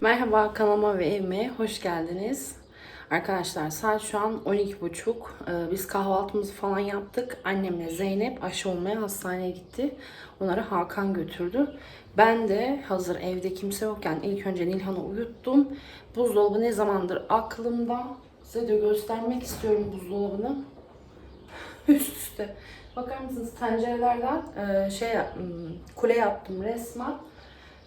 Merhaba kanalıma ve evime hoş geldiniz. Arkadaşlar saat şu an 12.30. Ee, biz kahvaltımızı falan yaptık. Annemle Zeynep aşı olmaya hastaneye gitti. Onları Hakan götürdü. Ben de hazır evde kimse yokken ilk önce Nilhan'ı uyuttum. Buzdolabı ne zamandır aklımda. Size de göstermek istiyorum buzdolabını. Üst üste. Bakar mısınız tencerelerden e, şey hmm, kule yaptım resmen.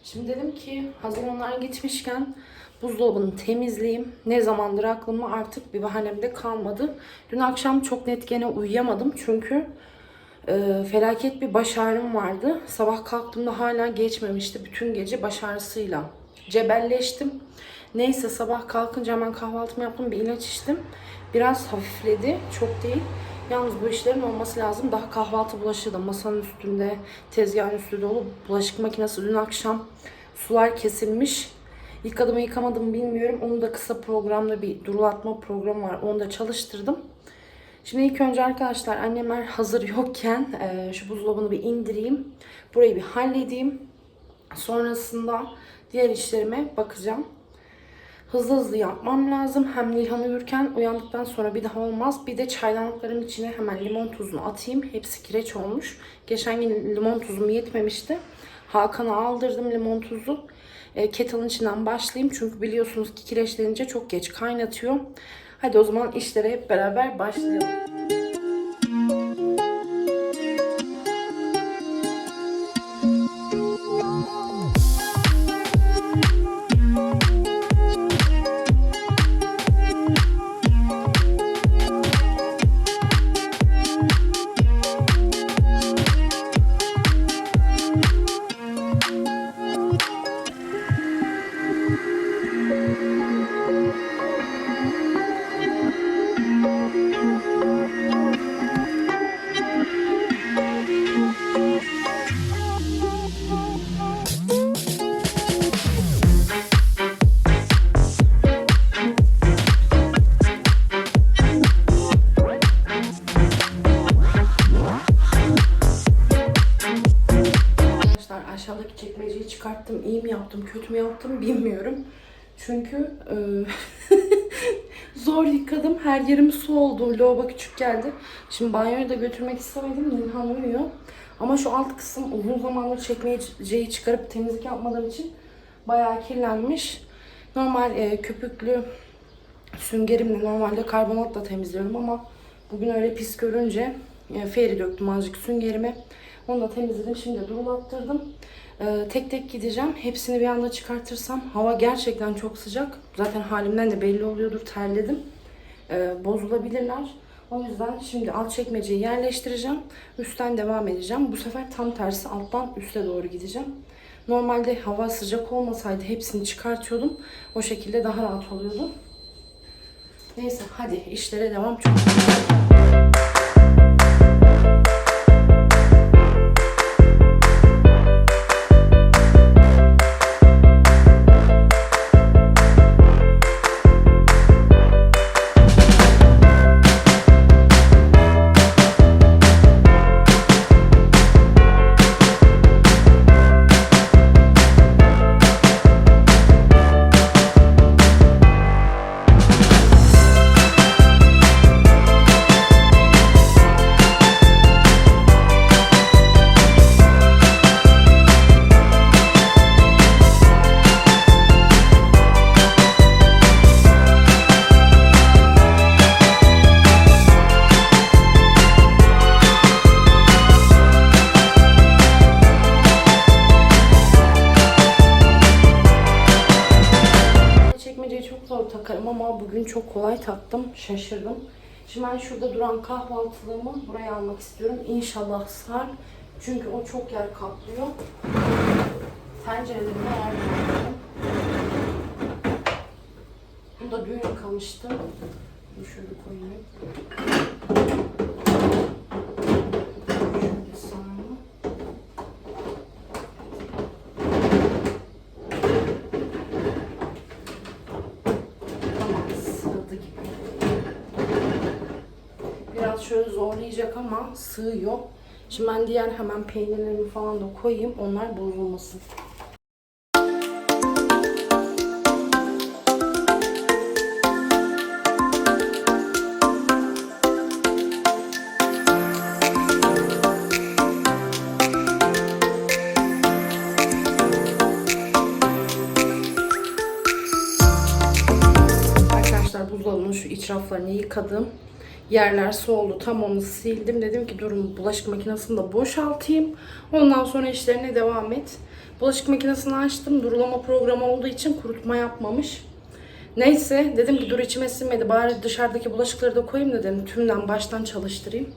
Şimdi dedim ki hazır onlar gitmişken buzdolabını temizleyeyim. Ne zamandır aklımda artık bir bahanem de kalmadı. Dün akşam çok net gene uyuyamadım çünkü e, felaket bir baş ağrım vardı. Sabah kalktığımda hala geçmemişti. Bütün gece baş ağrısıyla cebelleştim. Neyse sabah kalkınca hemen kahvaltımı yaptım. Bir ilaç içtim. Biraz hafifledi. Çok değil. Yalnız bu işlerin olması lazım. Daha kahvaltı bulaşığı da masanın üstünde, tezgahın üstünde dolu. Bulaşık makinesi dün akşam sular kesilmiş. Yıkadım mı yıkamadım bilmiyorum. Onu da kısa programda bir durulatma programı var. Onu da çalıştırdım. Şimdi ilk önce arkadaşlar annemler hazır yokken e, şu buzdolabını bir indireyim. Burayı bir halledeyim. Sonrasında diğer işlerime bakacağım. Hızlı hızlı yapmam lazım. Hem Nilhan uyurken uyandıktan sonra bir daha olmaz. Bir de çaydanlıkların içine hemen limon tuzunu atayım. Hepsi kireç olmuş. Geçen gün limon tuzum yetmemişti. Hakan'a aldırdım limon tuzu. E, kettle'ın içinden başlayayım. Çünkü biliyorsunuz ki kireçlenince çok geç kaynatıyor. Hadi o zaman işlere hep beraber başlayalım. Aşağıdaki çekmeceyi çıkarttım. İyi mi yaptım, kötü mü yaptım bilmiyorum. Çünkü e, zor yıkadım. Her yerim su oldu. Lavabo küçük geldi. Şimdi banyoya da götürmek istemedim. Nilhan uyuyor. Ama şu alt kısım uzun zamandır çekmeceyi çıkarıp temizlik yapmadığım için bayağı kirlenmiş. Normal e, köpüklü süngerimle normalde karbonatla temizliyorum ama bugün öyle pis görünce e, feri döktüm azıcık süngerime. Onu da temizledim. Şimdi durulattırdım. E, tek tek gideceğim. Hepsini bir anda çıkartırsam hava gerçekten çok sıcak. Zaten halimden de belli oluyordur. Terledim. E, bozulabilirler. O yüzden şimdi alt çekmeceyi yerleştireceğim. Üstten devam edeceğim. Bu sefer tam tersi alttan üste doğru gideceğim. Normalde hava sıcak olmasaydı hepsini çıkartıyordum. O şekilde daha rahat oluyordu. Neyse hadi işlere devam. Çok Şaşırdım. Şimdi ben şurada duran kahvaltılığımı buraya almak istiyorum. İnşallah sar. Çünkü o çok yer kaplıyor. Tencerelerimi ayarlıyorum. Bunu da dün yıkamıştım. Şöyle koyayım. yiyecek ama sığıyor. Şimdi ben diğer hemen peynirlerimi falan da koyayım. Onlar bozulmasın. buzdolabının şu iç raflarını yıkadım. Yerler soğudu. Tam onu sildim. Dedim ki durun bulaşık makinesini de boşaltayım. Ondan sonra işlerine devam et. Bulaşık makinesini açtım. Durulama programı olduğu için kurutma yapmamış. Neyse dedim ki dur içime sinmedi. Bari dışarıdaki bulaşıkları da koyayım dedim. Tümden baştan çalıştırayım.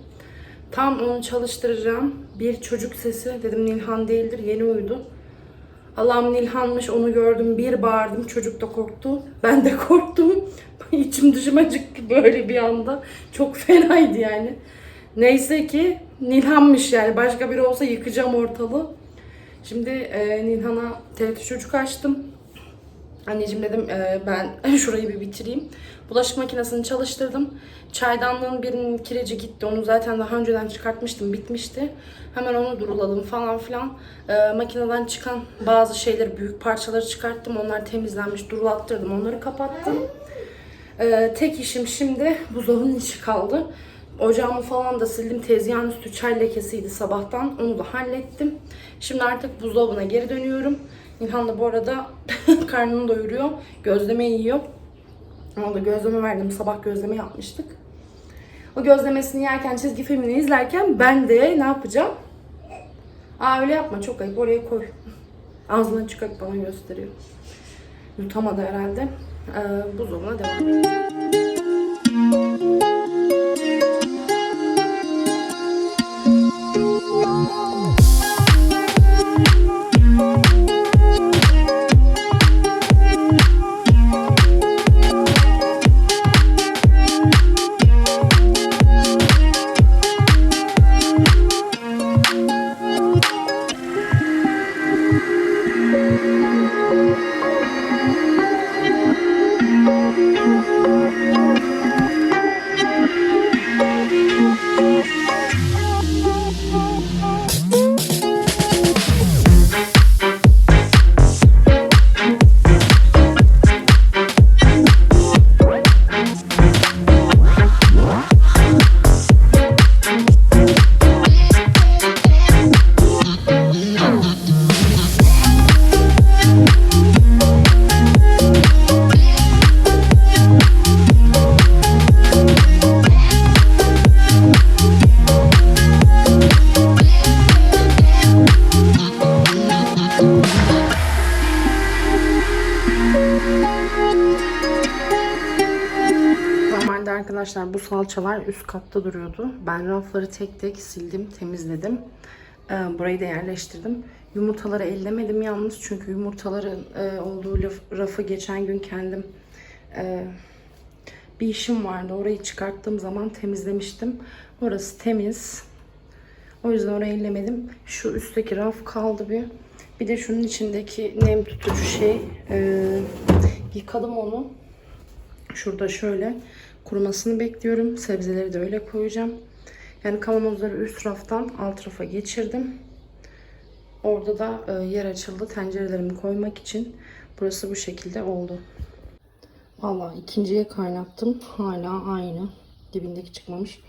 Tam onu çalıştıracağım. Bir çocuk sesi. Dedim Nilhan değildir. Yeni uyudu. Allah'ım Nilhan'mış onu gördüm. Bir bağırdım. Çocuk da korktu. Ben de korktum. İçim dışıma çıktı böyle bir anda. Çok fenaydı yani. Neyse ki Nilhan'mış yani. Başka biri olsa yıkacağım ortalığı. Şimdi e, Nilhan'a TRT Çocuk açtım. Anneciğim dedim e, ben şurayı bir bitireyim. Bulaşık makinesini çalıştırdım. Çaydanlığın birinin kireci gitti. Onu zaten daha önceden çıkartmıştım. Bitmişti. Hemen onu duruladım falan filan. E, makineden çıkan bazı şeyleri, büyük parçaları çıkarttım. Onlar temizlenmiş. Durulattırdım. Onları kapattım. E, tek işim şimdi buzdolabının içi kaldı. Ocağımı falan da sildim. Tezgahın üstü çay lekesiydi sabahtan. Onu da hallettim. Şimdi artık buzdolabına geri dönüyorum. İlhan da bu arada karnını doyuruyor. Gözleme yiyor. Ona da gözleme verdim. Sabah gözleme yapmıştık. O gözlemesini yerken, çizgi filmini izlerken ben de ne yapacağım? Aa öyle yapma çok ayıp. Oraya koy. Ağzından çıkarıp bana gösteriyor. Yutamadı herhalde. Ee, buzdolabına devam edeceğim. Arkadaşlar bu salçalar üst katta duruyordu. Ben rafları tek tek sildim, temizledim. Ee, burayı da yerleştirdim. Yumurtaları ellemedim yalnız çünkü yumurtaların e, olduğu rafı geçen gün kendim e, bir işim vardı. Orayı çıkarttığım zaman temizlemiştim. Orası temiz. O yüzden orayı ellemedim. Şu üstteki raf kaldı bir. Bir de şunun içindeki nem tutucu şey. e, yıkadım onu. Şurada şöyle kurumasını bekliyorum. Sebzeleri de öyle koyacağım. Yani kavanozları üst raftan alt rafa geçirdim. Orada da e, yer açıldı tencerelerimi koymak için. Burası bu şekilde oldu. Vallahi ikinciye kaynattım. Hala aynı. Dibindeki çıkmamış.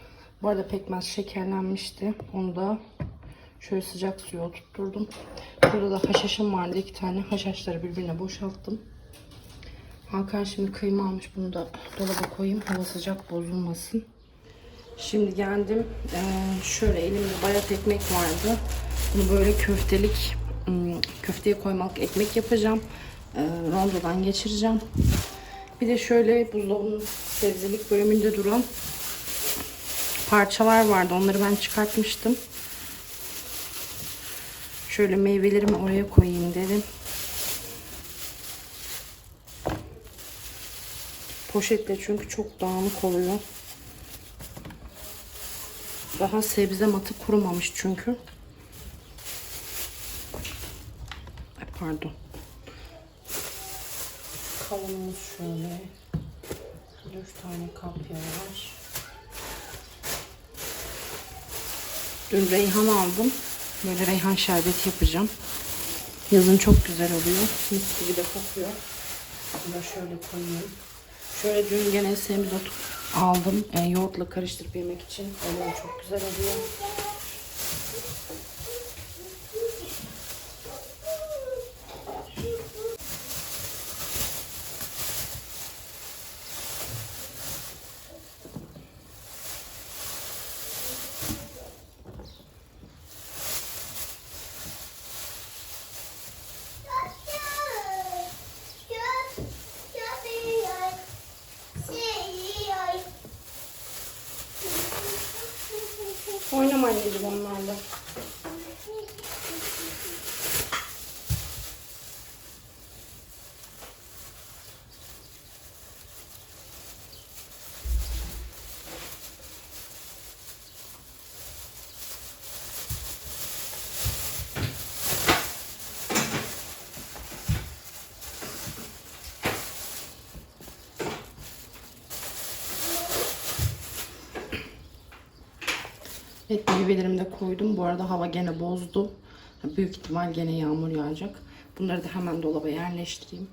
Bu arada pekmez şekerlenmişti. Onu da şöyle sıcak suya oturtturdum. Burada da haşhaşım vardı. iki tane haşhaşları birbirine boşalttım. Hakan şimdi kıyma almış. Bunu da dolaba koyayım. Hava sıcak bozulmasın. Şimdi geldim. Ee, şöyle elimde bayat ekmek vardı. Bunu böyle köftelik ım, köfteye koymalık ekmek yapacağım. Ee, rondodan geçireceğim. Bir de şöyle buzdolabının sebzelik bölümünde duran parçalar vardı. Onları ben çıkartmıştım. Şöyle meyvelerimi oraya koyayım dedim. Poşetle çünkü çok dağınık oluyor. Daha sebze matı kurumamış çünkü. Ay, Pardon. Kavunumuz şöyle. Dört tane kapya var. Dün reyhan aldım. Böyle reyhan şerbeti yapacağım. Yazın çok güzel oluyor. Mis gibi de kokuyor. Bunu da şöyle koyayım. Şöyle dün gene semizot aldım. E, yoğurtla karıştırıp yemek için. Öyle çok güzel oluyor. ማን ይዘማለሁ Evet meyvelerimi de koydum. Bu arada hava gene bozdu. Büyük ihtimal gene yağmur yağacak. Bunları da hemen dolaba yerleştireyim.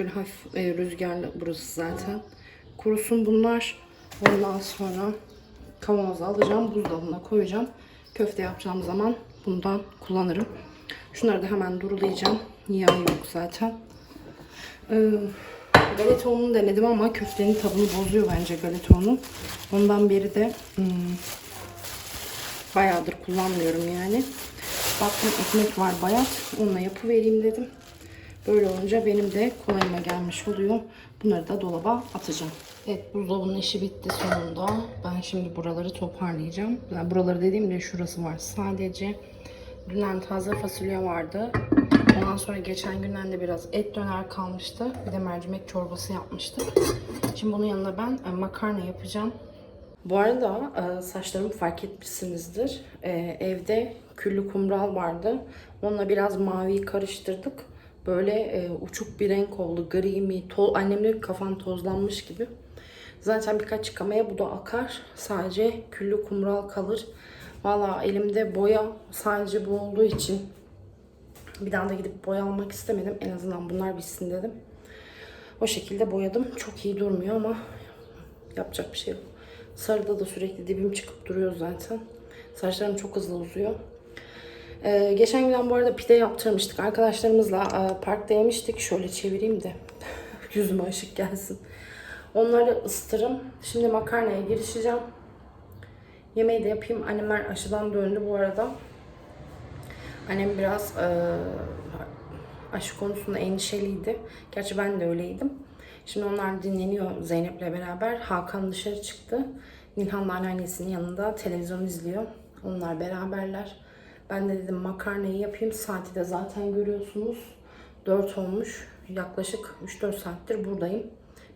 Şöyle hafif e, rüzgarlı burası zaten. Kurusun bunlar. Ondan sonra kavanoza alacağım. Buzdolabına koyacağım. Köfte yapacağım zaman bundan kullanırım. Şunları da hemen durulayacağım. Yağ yok zaten. Ee, galeta ununu denedim ama köftenin tadını bozuyor bence galeta unu. Ondan beri de hmm, Bayağıdır kullanmıyorum yani. Baktım ekmek var bayat. Onunla yapıvereyim dedim. Böyle olunca benim de kolayıma gelmiş oluyor. Bunları da dolaba atacağım. Evet buzdolabının işi bitti sonunda. Ben şimdi buraları toparlayacağım. Yani buraları dediğimde şurası var sadece. Dünden taze fasulye vardı. Ondan sonra geçen günden de biraz et döner kalmıştı. Bir de mercimek çorbası yapmıştık. Şimdi bunun yanında ben e, makarna yapacağım. Bu arada e, saçlarımı fark etmişsinizdir. E, Evde küllü kumral vardı. Onunla biraz mavi karıştırdık. Böyle e, uçuk bir renk oldu. Gri mi? To annemle kafam tozlanmış gibi. Zaten birkaç yıkamaya bu da akar. Sadece küllü kumral kalır. Valla elimde boya sadece bu olduğu için bir daha da gidip boya almak istemedim. En azından bunlar bitsin dedim. O şekilde boyadım. Çok iyi durmuyor ama yapacak bir şey yok. Sarıda da sürekli dibim çıkıp duruyor zaten. Saçlarım çok hızlı uzuyor. Ee, geçen günden bu arada pide yaptırmıştık. Arkadaşlarımızla e, parkta yemiştik. Şöyle çevireyim de yüzüme ışık gelsin. Onları ısıtırım. Şimdi makarnaya girişeceğim. Yemeği de yapayım. Annemler aşıdan döndü bu arada. Annem biraz e, aşı konusunda endişeliydi. Gerçi ben de öyleydim. Şimdi onlar dinleniyor Zeynep'le beraber. Hakan dışarı çıktı. Nilhan'la anneannesinin yanında televizyon izliyor. Onlar beraberler. Ben de dedim makarnayı yapayım. Saati de zaten görüyorsunuz. 4 olmuş. Yaklaşık 3-4 saattir buradayım.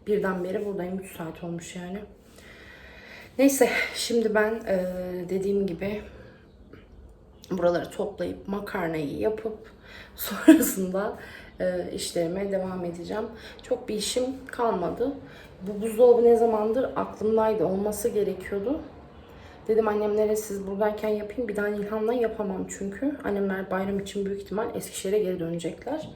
Birden beri buradayım. 3 saat olmuş yani. Neyse şimdi ben e, dediğim gibi buraları toplayıp makarnayı yapıp sonrasında e, işlerime devam edeceğim. Çok bir işim kalmadı. Bu buzdolabı ne zamandır aklımdaydı. Olması gerekiyordu. Dedim annemlere siz buradayken yapayım. Bir daha Nilhan'la yapamam çünkü. Annemler bayram için büyük ihtimal Eskişehir'e geri dönecekler.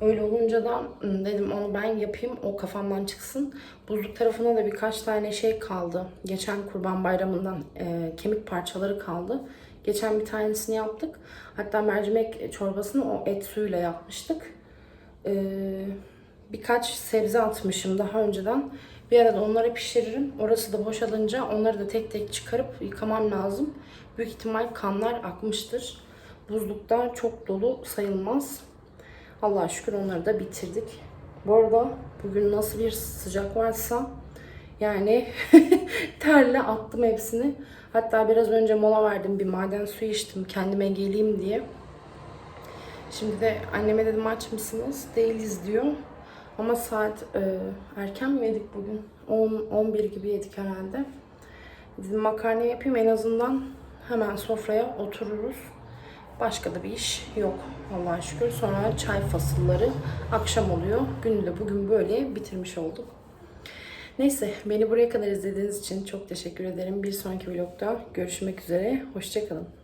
Öyle olunca da dedim onu ben yapayım. O kafamdan çıksın. Buzluk tarafına da birkaç tane şey kaldı. Geçen kurban bayramından e, kemik parçaları kaldı. Geçen bir tanesini yaptık. Hatta mercimek çorbasını o et suyuyla yapmıştık. Ee, birkaç sebze atmışım daha önceden. Bir arada onları pişiririm. Orası da boşalınca onları da tek tek çıkarıp yıkamam lazım. Büyük ihtimal kanlar akmıştır. Buzlukta çok dolu sayılmaz. Allah'a şükür onları da bitirdik. Bu arada bugün nasıl bir sıcak varsa yani terle attım hepsini. Hatta biraz önce mola verdim. Bir maden suyu içtim kendime geleyim diye. Şimdi de anneme dedim aç mısınız? Değiliz diyor. Ama saat e, erken mi yedik bugün? 10, 11 gibi yedik herhalde. Dedim makarna yapayım en azından hemen sofraya otururuz. Başka da bir iş yok Allah'a şükür. Sonra çay fasılları akşam oluyor. Günü de bugün böyle bitirmiş olduk. Neyse beni buraya kadar izlediğiniz için çok teşekkür ederim. Bir sonraki vlogda görüşmek üzere. Hoşçakalın.